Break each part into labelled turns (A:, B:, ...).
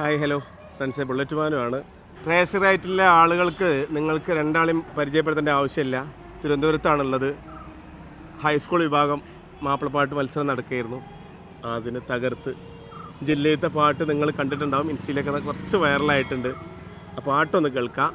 A: Hi hello. Friends bullet മാനുമാണ് പ്രേഷറായിട്ടുള്ള ആളുകൾക്ക് നിങ്ങൾക്ക് രണ്ടാളെയും പരിചയപ്പെടുത്തേണ്ട ആവശ്യമില്ല. തിരുവനന്തപുരത്താണുള്ളത്. ഹൈസ്കൂൾ വിഭാഗം മാപ്പിളപ്പാട്ട് മത്സരം നടക്കുകയായിരുന്നു. ആസിനെ തകർത്ത് ജില്ലയിലത്തെ പാട്ട് നിങ്ങൾ കണ്ടിട്ടുണ്ടാവും. ഇൻസ്റ്റയിലൊക്കെ കുറച്ച് വൈറലായിട്ടുണ്ട്. ആ പാട്ടൊന്ന് കേൾക്കാം.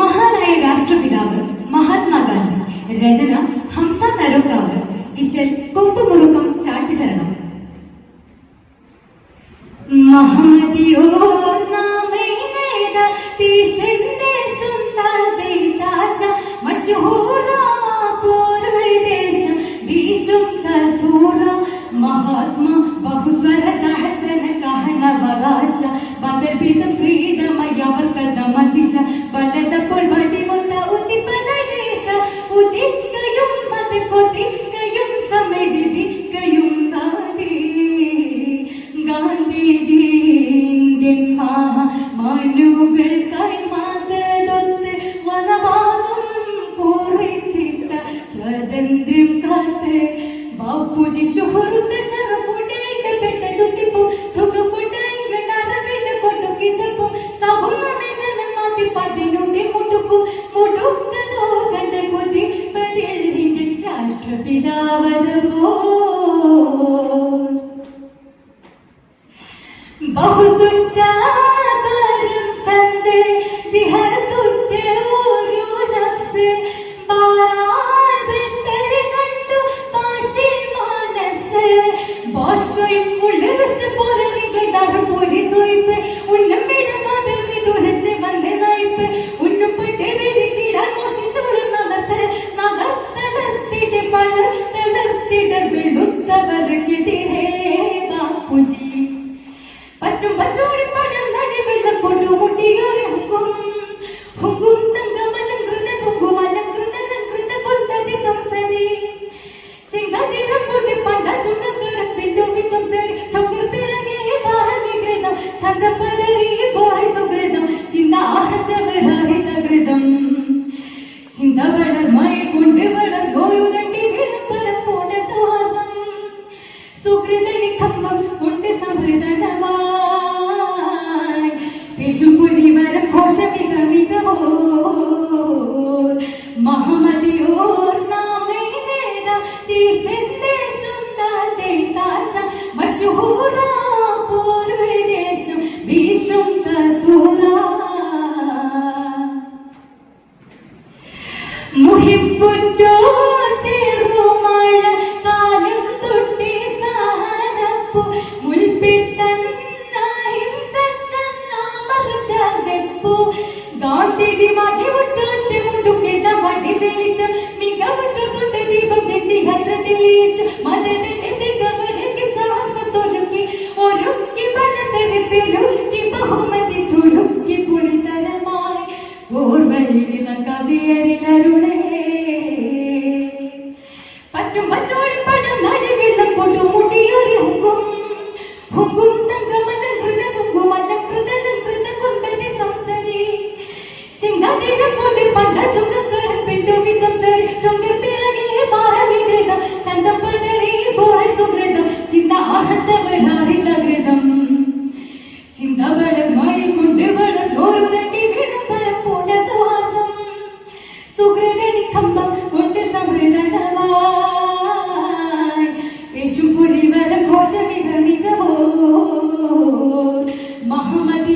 B: മഹാനായ രാഷ്ട്രപിതാവ് മഹാത്മാഗാന്ധി രചന ഹംസ തരോക്കാവ് ഇശൽ കൊമ്പുമുറുക്കം ചാട്ടിച്ചരണം মহমদিও സുഹൃതനിഖമ്പം പെരുക്കി ബഹുമതി ചുരുക്കി പുരിതരമായി ഓർമ്മയിലുള്ള കവിയരിലരുളെ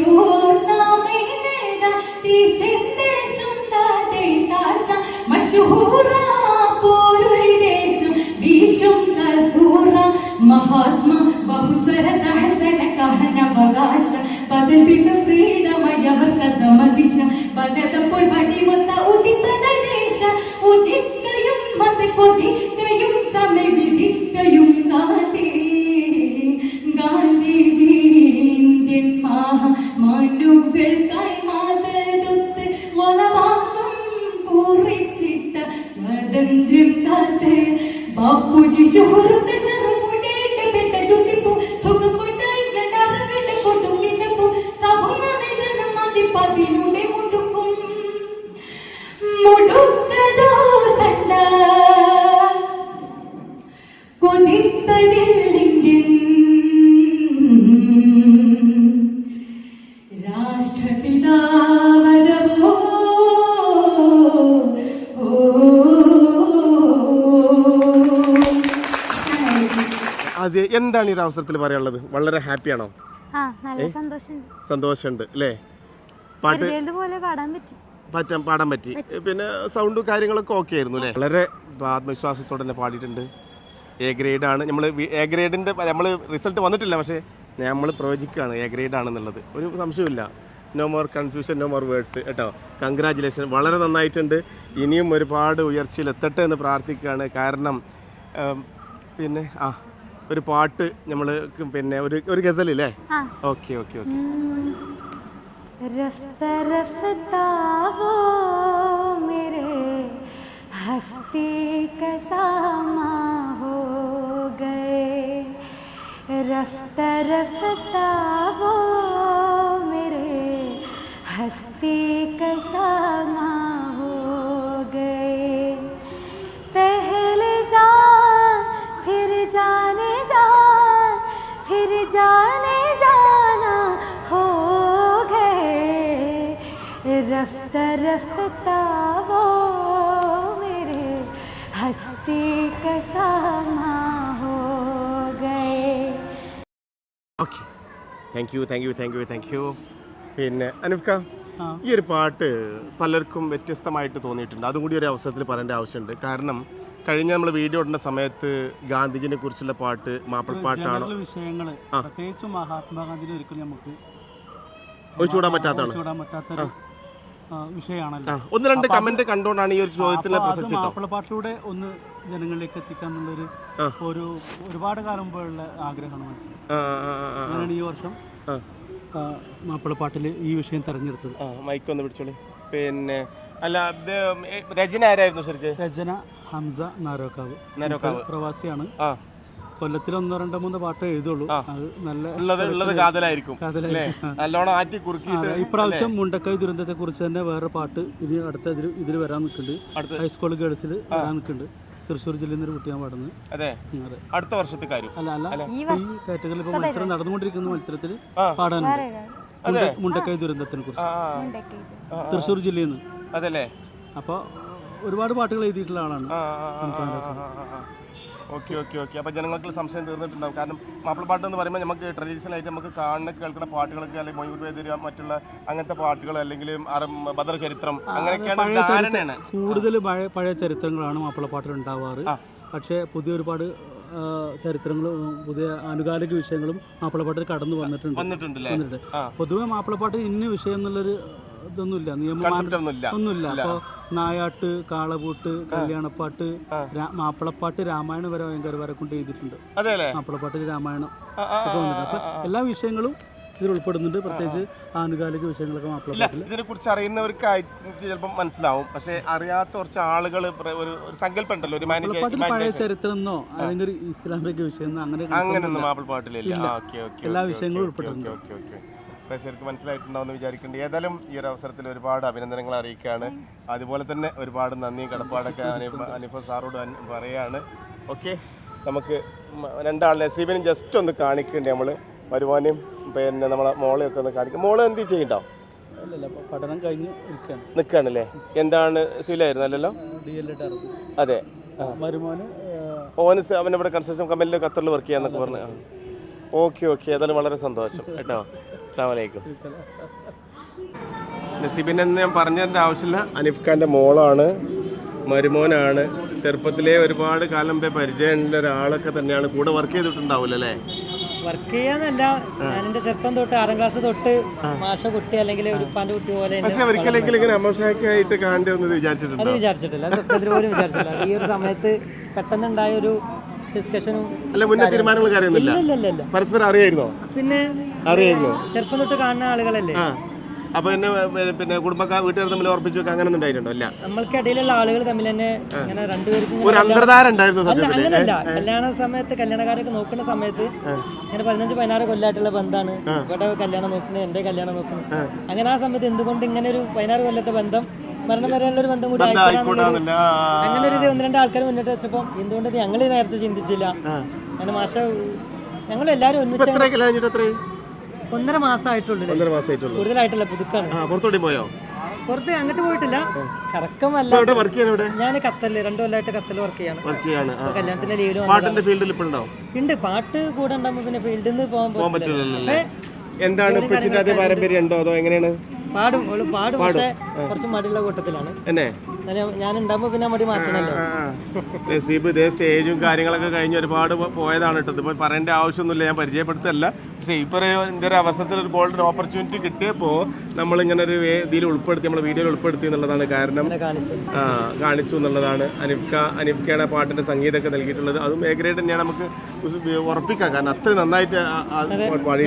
B: you
A: എന്താണ് ഈ ഒരു അവസരത്തിൽ പറയാനുള്ളത്? വളരെ ഹാപ്പിയാണോ?
C: സന്തോഷമുണ്ട്.
A: അല്ലേ? പാട്ട്
C: കരുതിയത് പാടാൻ പറ്റി.
A: പറ്റാൻ പാടാൻ പറ്റി. പിന്നെ സൗണ്ടും കാര്യങ്ങളൊക്കെ ഓക്കെ ആയിരുന്നു അല്ലേ? വളരെ ആത്മവിശ്വാസത്തോടെ തന്നെ പാടിയിട്ടുണ്ട്. എ ഗ്രേഡ് ആണ്. നമ്മൾ എ ഗ്രേഡിന്റെ നമ്മൾ റിസൾട്ട് വന്നിട്ടില്ല പക്ഷേ നമ്മൾ പ്രവചിക്കുകയാണ് എ ഗ്രേഡ് ആണെന്നുള്ളത്. ഒരു സംശയമില്ല no more confusion no more words കേട്ടോ? കൺഗ്രാജുലേഷൻ വളരെ നന്നായിട്ടുണ്ട്. ഇനിയും ഒരുപാട് ഉയർച്ചയിൽ എത്തട്ടെ എന്ന് പ്രാർത്ഥിക്കുകയാണ്. കാരണം പിന്നെ ആ ഒരു പാട്ട് നമ്മൾ പിന്നെ ഒരു ഒരു ഗസലില്ലേ
C: ആ
A: ഓക്കെ ഓക്കെ ഓക്കെ
C: रफ्ता रफ्ता वो मेरे हस्ती का सामा हो गए रफ्ता रफ्ता वो मेरे हस्ती का रफ्ता रफ्ता वो मेरे हस्ती का सामा हो गए
A: okay thank you thank you thank you thank you പിന്നെ അനുഫ്ക ഈ ഒരു പാട്ട് പലർക്കും വ്യത്യസ്തമായിട്ട് തോന്നിയിട്ടുണ്ട് അതും കൂടി ഒരു അവസരത്തിൽ പറയേണ്ട ആവശ്യമുണ്ട് കാരണം കഴിഞ്ഞ നമ്മൾ വീഡിയോ ഇടുന്ന സമയത്ത് ഗാന്ധിജിനെ കുറിച്ചുള്ള പാട്ട് മാപ്പിൾപ്പാട്ടാണോ
D: ജനറൽ വിഷയങ്ങള് പ്രത്യേകിച്ചും മഹാത്മാഗാന്ധിനെ ഒരിക്കലും നമുക്ക്
A: ഒഴിച്ചുകൂടാൻ പറ്റാത്തതാണ്
D: ചൂടാൻ പറ്റാത്തൊരു ആ, വിഷയമാണല്ലോ.
A: ഒന്ന് രണ്ട് കമന്റ് കണ്ടുകൊണ്ടാണ് ഈ ഒരു
D: ചോദ്യത്തിലെ
A: പ്രസക്തി
D: മാപ്പിളപ്പാട്ടിലൂടെ ഒന്ന് ജനങ്ങളിലേക്ക് എത്തിക്കാൻ എന്നുള്ളൊരു ഒരു ഒരുപാട് കാലം മുമ്പുള്ള ആഗ്രഹമാണ് മനസ്സിലായത് അങ്ങനെയാണ് ഈ വർഷം
A: മാപ്പിള
D: പാട്ടിൽ മാപ്പിളപ്പാട്ടിൽ ഈ വിഷയം തെരഞ്ഞെടുത്തത്.
A: മൈക്ക് ഒന്ന് പിടിച്ചോളി. പിന്നെ അല്ല ഇത് രചന ആരായിരുന്നു ശരിക്കും?
D: രചന ഹംസ നാരോക്കാവ്.
A: നാരോക്കാവ്.
D: പ്രവാസിയാണ്.
A: ആ.
D: കൊല്ലത്തിൽ ഒന്നോ രണ്ടോ മൂന്നോ പാട്ടേ എഴുതുള്ളൂ അത് നല്ല
A: ഉള്ളത് ഉള്ളത് കാതലായിരിക്കും
D: കാതലായിരിക്കും.
A: അല്ലേ നല്ലോണം ആറ്റി കുറുക്കിയിട്ട്
D: ഇപ്രാവശ്യം മുണ്ടക്കൈ ദുരന്തത്തെ കുറിച്ച് തന്നെ വേറെ പാട്ട് ഇനി അടുത്ത ഇതിൽ ഇതിൽ വരാൻ നിൽക്കുന്നുണ്ട് ഹൈസ്കൂൾ ഗേൾസിൽ വരാൻ നിൽക്കുന്നുണ്ട് തൃശ്ശൂർ ജില്ലയിൽ നിന്ന് ഒരു കുട്ടിയാണ് പാടുന്നത്
A: അതെ
D: അതെ
A: അടുത്ത വർഷത്തെ കാര്യം
D: അല്ല അല്ല ഈ കാറ്റഗറിയിൽ ഇപ്പോൾ മത്സരം നടന്നുകൊണ്ടിരിക്കുന്ന മത്സരത്തിൽ പാടാനുണ്ട് മുണ്ടക്കൈ ദുരന്തത്തിനെ കുറിച്ച് തൃശ്ശൂർ ജില്ലയിൽ നിന്ന്
A: അതല്ലേ
D: അപ്പോൾ ഒരുപാട് പാട്ടുകൾ എഴുതിയിട്ടുള്ള ആളാണ്
A: ഓക്കെ ഓക്കെ ഓക്കെ. അപ്പോൾ ജനങ്ങൾക്ക് സംശയം തീർന്നിട്ടുണ്ടാവും. കാരണം മാപ്പിളപ്പാട്ട് എന്ന് പറയുമ്പോൾ നമുക്ക് ട്രഡീഷണൽ ആയിട്ട് നമുക്ക് കാണുന്ന കേൾക്കുന്ന പാട്ടുകളൊക്കെ അല്ലെങ്കിൽ മയൂർ വേദിര മറ്റുള്ള അങ്ങനത്തെ പാട്ടുകൾ അല്ലെങ്കിൽ ഭദ്ര ചരിത്രം അങ്ങനെയൊക്കെയാണ് ധാരണയാണ്.
D: കൂടുതൽ പഴയ ചരിത്രങ്ങളാണ് മാപ്പിളപ്പാട്ടിൽ ഉണ്ടാവാറ്. പക്ഷേ പുതിയ ഒരുപാട് ചരിത്രങ്ങളും പുതിയ ആനുകാലിക വിഷയങ്ങളും മാപ്പിളപ്പാട്ടിൽ കടന്നു വന്നിട്ടുണ്ട്. വന്നിട്ടുണ്ട്. പൊതുവെ മാപ്പിളപ്പാട്ടിൽ ഇന്ന വിഷയം എന്നുള്ളൊരു ഇതൊന്നുമില്ല.
A: നിയമമാനൊന്നുമില്ല ഒന്നുമില്ല.
D: അപ്പോൾ നായാട്ട് കാളപൂട്ട് കല്യാണപ്പാട്ട് മാപ്പിളപ്പാട്ട് രാമായണം വരെ ഭയങ്കര വരെ കൊണ്ട് എഴുതിയിട്ടുണ്ട് മാപ്പിളപ്പാട്ട് രാമായണം ഒക്കെ വന്നിട്ടുണ്ട്. അപ്പം എല്ലാ വിഷയങ്ങളും ഇതിൽ ഉൾപ്പെടുന്നുണ്ട്. പ്രത്യേകിച്ച് ആനുകാലിക വിഷയങ്ങളൊക്കെ മാപ്പിളപ്പാട്ടിൽ
A: ഇതിനെ കുറിച്ച് അറിയുന്നവർക്ക് ചിലപ്പോൾ മനസ്സിലാവും. പക്ഷേ അറിയാത്ത കുറച്ച് ആളുകൾ ഒരു സങ്കല്പം ഉണ്ടല്ലോ ഒരു
D: മാപ്പിളപ്പാട്ടിൽ പഴയ ചരിത്രം എന്നോ അല്ലെങ്കിൽ ഒരു ഇസ്ലാമിക വിഷയം എന്നോ അങ്ങനെ
A: ഓക്കെ
D: എല്ലാ വിഷയങ്ങളും ഉൾപ്പെട്ടിട്ടുണ്ട്.
A: പ്രേക്ഷകർക്ക് മനസ്സിലായിട്ടുണ്ടാവുമെന്ന് വിചാരിക്കുന്നുണ്ട്. ഏതായാലും ഈ ഒരു അവസരത്തിൽ ഒരുപാട് അഭിനന്ദനങ്ങൾ അറിയിക്കുകയാണ്. അതുപോലെ തന്നെ ഒരുപാട് നന്ദി കടപ്പാടൊക്കെ അനിഫ അനിഫ സാറോട് പറയുകയാണ് പറയാണ്. ഓക്കെ നമുക്ക് രണ്ടാളിനെ നസീബിനും ജസ്റ്റ് ഒന്ന് കാണിക്കണ്ടേ നമ്മൾ വരുവാനും പിന്നെ നമ്മളെ മോളെ ഒക്കെ ഒന്ന് കാണിക്കും. മോൾ എന്ത് ചെയ്യണ്ടോ
D: പഠനം കഴിഞ്ഞ്
A: നിൽക്കുകയാണല്ലേ എന്താണ് സിവിലായിരുന്നു അല്ലല്ലോ? അതെ. ആ.
D: മരുമോന്
A: ഓന് അവൻ ഇവിടെ കൺസ്ട്രക്ഷൻ കമ്പനിയിൽ ഖത്തറിൽ വർക്ക് ചെയ്യാന്നൊക്കെ പറഞ്ഞു. Okay okay. ഏതായാലും വളരെ സന്തോഷം. കേട്ടോ? അസ്സാമലൈക്കും നസീബിനെ ഞാൻ പറഞ്ഞതിന്റെ ആവശ്യമില്ല. അനിഫ് ഖാന്റെ മോളാണ് മരുമോനാണ്. ചെറുപ്പത്തിലെ ഒരുപാട് കാലം പേ പരിചയമുള്ള ഒരാളൊക്കെ തന്നെയാണ്. കൂടെ വർക്ക് ചെയ്തിട്ടുണ്ടാവില്ല അല്ലേ?
E: വർക്ക് ചെയ്യാന്നല്ല. ഞാൻ എന്റെ ചെറുപ്പം തൊട്ട് ആറാം ക്ലാസ് തൊട്ട് മാഷ കുട്ടി അല്ലെങ്കിൽ ഒരു ഉപ്പാന്റെ കുട്ടി പോലെ
A: പക്ഷെ ഒരിക്കലെങ്കിലും ഇങ്ങനെ അമോഷാക്കായിട്ട് കാണേണ്ടി വന്നത്
E: അത്
A: വിചാരിച്ചിട്ടുണ്ടോ
E: വിചാരിച്ചിട്ടില്ല സ്വപ്നത്തിൽ പോലും വിചാരിച്ചിട്ടില്ല. ഈ ഒരു സമയത്ത് പെട്ടെന്നുണ്ടായ ഒരു ഡിസ്കഷനും
A: അല്ല മുന്നേ തീരുമാനങ്ങൾ കാര്യമൊന്നുമില്ല. പരസ്പരം അറിയായിരുന്നോ?
E: പിന്നെ
A: അറിയായിരുന്നോ?
E: ചെറുപ്പം തൊട്ട് കാണുന്ന ആളുകളല്ലേ?
A: അപ്പൊ എന്നെ പിന്നെ കുടുംബക്കാർ വീട്ടുകാർ തമ്മിൽ ഓർപ്പിച്ചു വെക്കുക അങ്ങനെ ഉണ്ടായിട്ടുണ്ടോ? അല്ല
E: നമ്മൾക്കിടയിലുള്ള ആളുകൾ തമ്മിൽ തന്നെ ഇങ്ങനെ രണ്ടുപേർക്കും
A: ഒരു അന്തർധാര
E: അങ്ങനല്ല. കല്യാണ സമയത്ത് കല്യാണക്കാരൊക്കെ നോക്കുന്ന സമയത്ത് ഇങ്ങനെ പതിനഞ്ച് പതിനാറ് കൊല്ലമായിട്ടുള്ള ബന്ധമാണ് ഇവിടെ കല്യാണം നോക്കുന്നത് എന്റെ കല്യാണം നോക്കുന്നത് അങ്ങനെ ആ സമയത്ത് എന്തുകൊണ്ട് ഇങ്ങനെ ഒരു പതിനാറ് കൊല്ലത്തെ ബന്ധം മരണം വരെയുള്ള ഒരു ബന്ധം കൂടി അങ്ങനെ ഒരു ഒന്ന് രണ്ട് ആൾക്കാർ മുന്നോട്ട് വെച്ചപ്പോൾ എന്തുകൊണ്ട് ഞങ്ങൾ നേരത്തെ ചിന്തിച്ചില്ല? അങ്ങനെ മാഷ ഞങ്ങൾ എല്ലാവരും
A: എത്ര
E: ഒന്നര മാസമായിട്ടുള്ളൂ കൂടുതലായിട്ടുള്ള പുതുക്കാണ്.
A: ആ പുറത്തോട്ടി പോയോ?
E: പുറത്ത് അങ്ങോട്ട് പോയിട്ടില്ല. കറക്കമല്ല
A: വർക്ക് ഇവിടെ?
E: ഞാൻ കത്തൽ രണ്ടു കൊല്ലമായിട്ട് കത്തൽ വർക്ക് ചെയ്യാണ്.
A: വർക്ക് ചെയ്യാണ്.
E: കല്യാണത്തിന്റെ ലീവിൽ
A: പാട്ടിന്റെ ഫീൽഡിൽ ഇപ്പോൾ ഉണ്ടാവും?
E: ഉണ്ട്. പാട്ട് കൂടെ ഉണ്ടാകുമ്പോ പിന്നെ ഫീൽഡിൽ നിന്ന് പോകാൻ പറ്റില്ല
A: എന്താണ് പാരമ്പര്യം ഉണ്ടോ? അതോ എങ്ങനെയാണ്?
E: പാടും ഓൾ പാടും പക്ഷേ കുറച്ച് മടിയുള്ള കൂട്ടത്തിലാണ്.
A: എന്നെ?
E: ഞാൻ ഉണ്ടാകുമ്പോ പിന്നെ മടി മാറ്റണല്ലോ.
A: നസീബ് ഇതേ സ്റ്റേജും കാര്യങ്ങളൊക്കെ കഴിഞ്ഞ് ഒരുപാട് പോയതാണ് കേട്ടോ. ഇതിപ്പോൾ പറയേണ്ട ആവശ്യമൊന്നുമില്ല. ഞാൻ പരിചയപ്പെടുത്തല്ല. പക്ഷേ ഇപ്പോൾ ഇതിന്റെ ഒരു അവസരത്തിൽ ഒരു ഗോൾഡൻ ഓപ്പർച്യൂണിറ്റി കിട്ടിയപ്പോൾ നമ്മളിങ്ങനെ ഒരു വേദിയിൽ ഇതിൽ ഉൾപ്പെടുത്തി നമ്മൾ വീഡിയോയിൽ ഉൾപ്പെടുത്തി എന്നുള്ളതാണ് കാരണം.
E: കാണിച്ചു.
A: എന്നുള്ളതാണ് അനിഫ്ക അനിഫ്കയുടെ പാട്ടിന്റെ സംഗീതമൊക്കെ നൽകിയിട്ടുള്ളത്. അതും ഗ്രേഡ് തന്നെയാണ്. നമുക്ക് ഉറപ്പിക്കാം. കാരണം അത്രയും നന്നായിട്ട്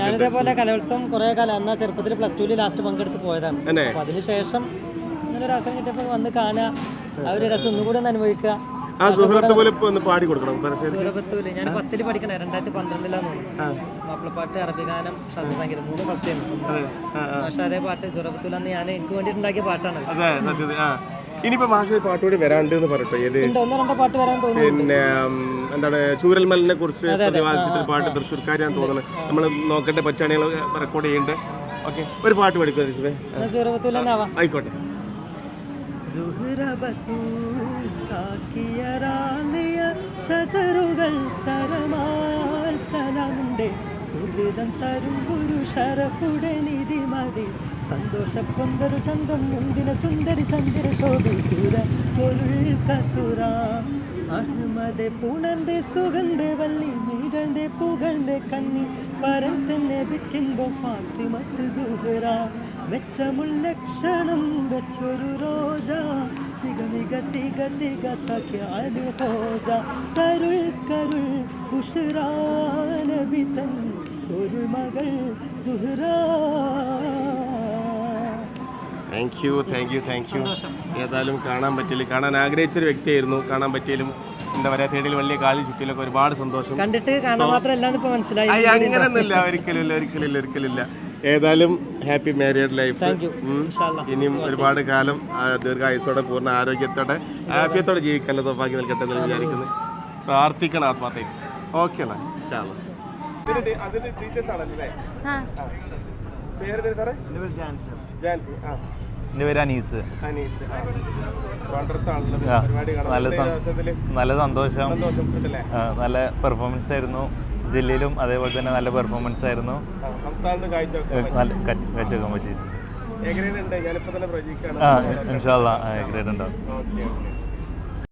E: ഞാനിതേപോലെ കലോത്സവം കുറെ കാലം എന്നാ ചെറുപ്പത്തിൽ പ്ലസ് ടുവിൽ ലാസ്റ്റ് പങ്കെടുത്ത് പോയതാണ്. അപ്പൊ അതിനുശേഷം അങ്ങനെ ഒരു അവസരം കിട്ടിയപ്പോൾ വന്ന് കാണുക ആ ഒരു രസം ഒന്നുകൂടെ ഒന്ന് അനുഭവിക്കുക.
A: ആ സുഹൃത്ത് പോലെ ഒന്ന് പാടി കൊടുക്കണം.
E: ഞാൻ പത്തിൽ പഠിക്കണേ രണ്ടായിരത്തി പന്ത്രണ്ടിലാന്ന് തോന്നുന്നു. മാപ്പിളപ്പാട്ട് അറബി ഗാനം ശാസ്ത്ര സംഗീതം മൂന്ന് ഫസ്റ്റ് ടൈം പക്ഷെ അതേ പാട്ട് സൂരപത്തൂലെന്ന് ഞാൻ എനിക്ക് വേണ്ടിട്ടുണ്ടാക്കിയ ഉണ്ടാക്കിയ പാട്ടാണ്
A: അതെ സത്യത്തിൽ പാട്ട് കൂടി മാഷ വരാണ്ട് എന്ന് പറയട്ടെ ഏത്
E: പാട്ട് വരാൻ തോന്നുന്നു
A: പിന്നെ എന്താണ് ചൂരൽമലിനെ കുറിച്ച് പ്രതിപാദിച്ചിട്ട് പാട്ട് തൃശ്ശൂർക്കാരിയാന്ന് തോന്നുന്നത് നമ്മൾ നോക്കട്ടെ പറ്റാണികൾ റെക്കോർഡ് ചെയ്യണ്ടേ. ഓക്കെ ഒരു പാട്ട് പഠിക്കും രിസ്ബേ
E: സൂരപത്തൂൽ തന്നെ ആവാം
A: ആയിക്കോട്ടെ
E: ഷജറുകൾ തരമാൽ സലമുണ്ട് സുഹൃതം തരും ഗുരു ഷറഫുടെ നിധി മതി സന്തോഷ പൊന്തരു ചന്തം മുന്തിന സുന്ദരി ചന്ദ്ര ശോഭി സുര പൊരുൾ കത്തുറ അഹ്മദ് പുണർന്ന് സുഗന്ധ വല്ലി നീരന്റെ പുകഴ്ന്ന് കന്നി പരം തന്നെ വിൽക്കുമ്പോ ഫാത്തിമത്ത് സുഹറ മെച്ചമുള്ള ക്ഷണം വെച്ചൊരു റോജ മിക മിക തിക തിക സഖ്യാലു ഹോജ കരുൾ കരുൾ കുഷറാനബി തൻ ഒരു മകൾ Suhara
A: thank you thank you thank you ഏതായാലും കാണാൻ പറ്റില്ല കാണാൻ ആഗ്രഹിച്ചൊരു വ്യക്തിയായിരുന്നു. കാണാൻ പറ്റിയാലും എന്താ പറയാ തേടിയിൽ വലിയ കാലിൽ ചുറ്റിലൊക്കെ ഒരുപാട് സന്തോഷം.
E: കണ്ടിട്ട് മനസ്സിലായി.
A: അങ്ങനെയൊന്നുമില്ല. ഒരിക്കലും ഇല്ല ഒരിക്കലും ഇല്ല ഒരിക്കലും ഇല്ല. ഏതായാലും ഹാപ്പി മാരീഡ് ലൈഫ്. ഇനിയും ഒരുപാട് കാലം ദീർഘായുസോടെ പൂർണ ആരോഗ്യത്തോടെ ആഫ്യത്തോടെ ജീവിക്കാനുള്ള തോപ്പാക്കി നിൽക്കട്ടെ എന്ന് വിചാരിക്കുന്നു. പ്രാർത്ഥിക്കണം ആത്മാർത്ഥയിൽ ഓക്കെ അതിന്റെ ടീച്ചേഴ്സ് ആണല്ലേ? പേര് സാറേ ജാൻസി ആ.
F: എന്റെ പേര് അനീസ്. നല്ല നല്ല സന്തോഷം. നല്ല പെർഫോമൻസ് ആയിരുന്നു. ജില്ലയിലും അതേപോലെ തന്നെ നല്ല പെർഫോമൻസ് ആയിരുന്നു. നല്ല വെച്ചേക്കാൻ
A: പറ്റി.
F: ആ ഇൻഷാല്ല ഗ്രേഡ് ഉണ്ടാവും
A: ഓക്കെ ഓക്കെ.